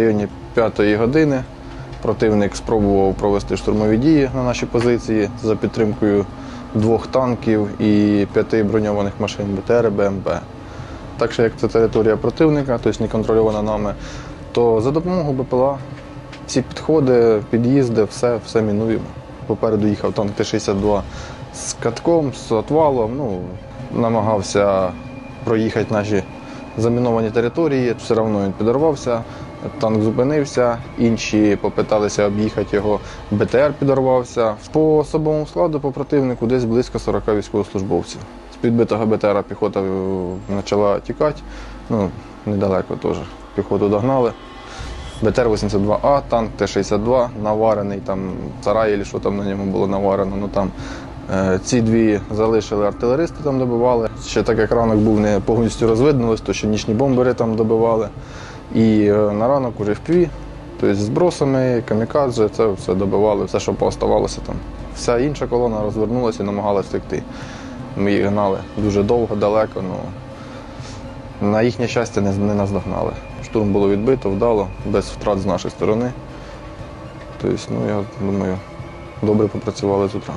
В районі п'ятої години противник спробував провести штурмові дії на наші позиції за підтримкою двох танків і п'яти броньованих машин БТР, БМП. Так що як це територія противника, тобто не контрольована нами, то за допомогою БПЛА ці підходи, під'їзди, все, все мінуємо. Попереду їхав танк Т-62 з катком, з отвалом. Ну, намагався проїхати наші заміновані території, все одно він підорвався. Танк зупинився, інші попиталися об'їхати його, БТР підорвався. По особовому складу, по противнику, десь близько 40 військовослужбовців. З підбитого БТРа піхота е, почала тікати, ну, недалеко теж. Піхоту догнали. БТР-82А, танк Т-62, наварений, там сарай, чи що там на ньому було наварено. Ну, там, е, ці дві залишили артилеристи, там добивали. Ще так як ранок був не повністю розвиднулось, то ще нічні бомбери там добивали. І е, на ранок уже в пві, тобто з камікадзе, це все добивали, все, що пооставалося там. Вся інша колона розвернулася і намагалася втекти. Ми їх гнали дуже довго, далеко. Ну, на їхнє щастя не, не наздогнали. Штурм було відбито, вдало, без втрат з нашої сторони. Тобто, ну, я думаю, добре попрацювали з утра.